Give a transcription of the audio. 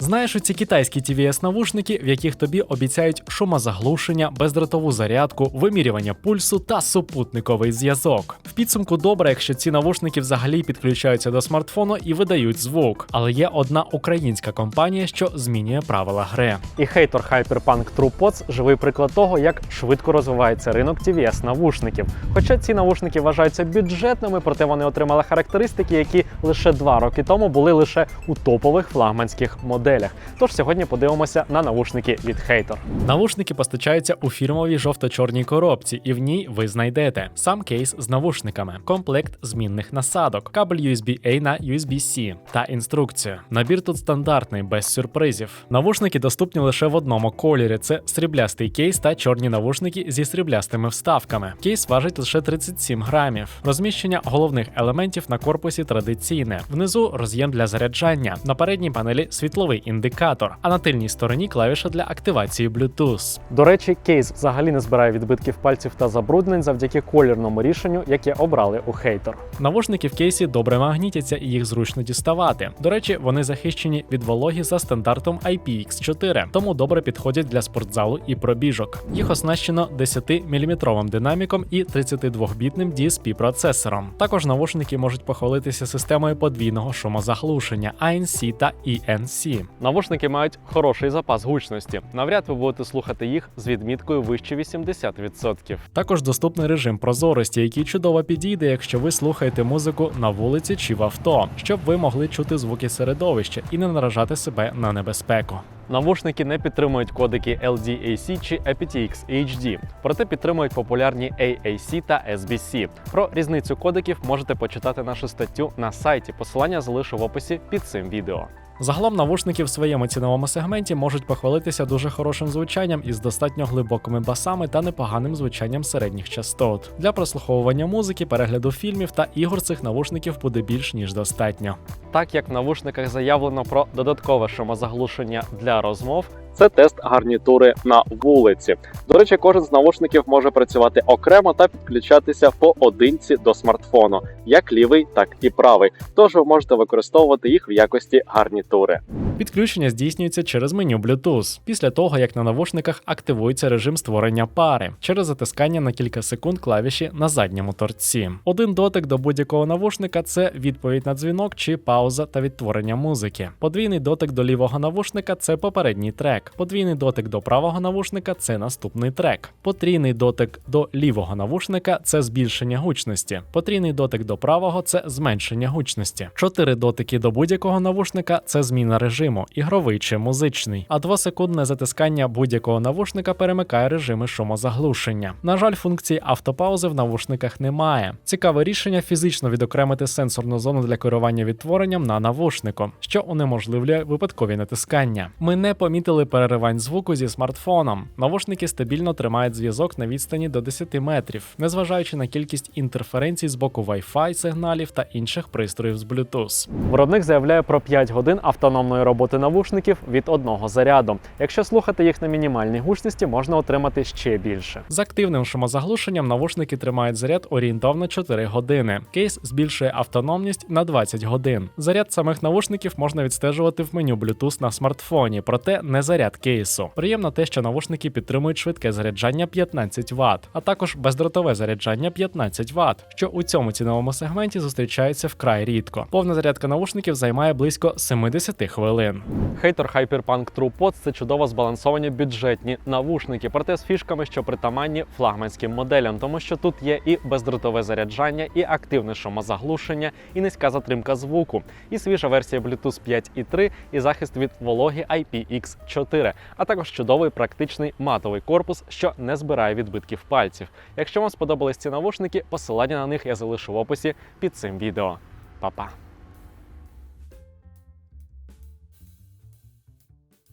Знаєш ці китайські tvs навушники, в яких тобі обіцяють шумозаглушення, бездротову зарядку, вимірювання пульсу та супутниковий зв'язок. В підсумку добре, якщо ці навушники взагалі підключаються до смартфону і видають звук. Але є одна українська компанія, що змінює правила гри. І хейтор Hyperpunk TruePods – живий приклад того, як швидко розвивається ринок tvs навушників. Хоча ці навушники вважаються бюджетними, проте вони отримали характеристики, які лише два роки тому були лише у топових флагманських моделях. Тож сьогодні подивимося на навушники від Hater. Навушники постачаються у фірмовій жовто-чорній коробці, і в ній ви знайдете сам кейс з навушниками, комплект змінних насадок, кабель USB-A на USB-C та інструкцію. Набір тут стандартний, без сюрпризів. Навушники доступні лише в одному кольорі: це сріблястий кейс та чорні навушники зі сріблястими вставками. Кейс важить лише 37 грамів. Розміщення головних елементів на корпусі традиційне. Внизу роз'єм для заряджання. На передній панелі світловий індикатор, а на тильній стороні клавіша для активації Bluetooth. До речі, кейс взагалі не збирає відбитків пальців та забруднень завдяки колірному рішенню, яке обрали у хейтер. Навушники в кейсі добре магнітяться і їх зручно діставати. До речі, вони захищені від вологі за стандартом IPX4, тому добре підходять для спортзалу і пробіжок. Їх оснащено 10-мм динаміком і 32-бітним DSP процесором. Також навушники можуть похвалитися системою подвійного шумозаглушення ANC та ENC. Навушники мають хороший запас гучності. Навряд ви будете слухати їх з відміткою вище 80%. Також доступний режим прозорості, який чудово підійде, якщо ви слухаєте музику на вулиці чи в авто, щоб ви могли чути звуки середовища і не наражати себе на небезпеку. Навушники не підтримують кодики LDAC чи aptX HD, проте підтримують популярні AAC та SBC. Про різницю кодиків можете почитати нашу статтю на сайті. Посилання залишу в описі під цим відео. Загалом навушники в своєму ціновому сегменті можуть похвалитися дуже хорошим звучанням із достатньо глибокими басами та непоганим звучанням середніх частот. Для прослуховування музики, перегляду фільмів та ігор цих навушників буде більш ніж достатньо. Так як в навушниках заявлено про додаткове шумозаглушення для розмов. Це тест гарнітури на вулиці. До речі, кожен з навушників може працювати окремо та підключатися поодинці до смартфону, як лівий, так і правий. Тож ви можете використовувати їх в якості гарнітури. Підключення здійснюється через меню Bluetooth, після того як на навушниках активується режим створення пари через затискання на кілька секунд клавіші на задньому торці. Один дотик до будь-якого навушника це відповідь на дзвінок чи пауза та відтворення музики. Подвійний дотик до лівого навушника це попередній трек. Подвійний дотик до правого навушника це наступний трек. Потрійний дотик до лівого навушника це збільшення гучності. Потрійний дотик до правого це зменшення гучності. Чотири дотики до будь-якого навушника це зміна режиму, ігровий чи музичний. А двосекундне затискання будь-якого навушника перемикає режими шумозаглушення. На жаль, функції автопаузи в навушниках немає. Цікаве рішення фізично відокремити сенсорну зону для керування відтворенням на навушнику, що унеможливлює випадкові натискання. Ми не помітили переривань звуку зі смартфоном. Навушники стабільно тримають зв'язок на відстані до 10 метрів, незважаючи на кількість інтерференцій з боку Wi-Fi сигналів та інших пристроїв з Bluetooth. Виробник заявляє про 5 годин автономної роботи навушників від одного заряду. Якщо слухати їх на мінімальній гучності, можна отримати ще більше. З активним шумозаглушенням навушники тримають заряд орієнтовно 4 години. Кейс збільшує автономність на 20 годин. Заряд самих навушників можна відстежувати в меню Bluetooth на смартфоні, проте не заряд кейсу. Приємно те, що навушники підтримують швидке заряджання 15 Вт, а також бездротове заряджання 15 Вт, що у цьому ціновому сегменті зустрічається вкрай рідко. Повна зарядка навушників займає близько 70 хвилин. Хейтер Hyperpunk TruePods – це чудово збалансовані бюджетні навушники, проте з фішками, що притаманні флагманським моделям, тому що тут є і бездротове заряджання, і активне шумозаглушення, і низька затримка звуку, і свіжа версія Bluetooth 5.3, і захист від вологи IPX4, а також чудовий практичний матовий корпус, що не збирає відбитків пальців. Якщо вам сподобались ці навушники, посилання на них я залишу в описі під цим відео. Па-па!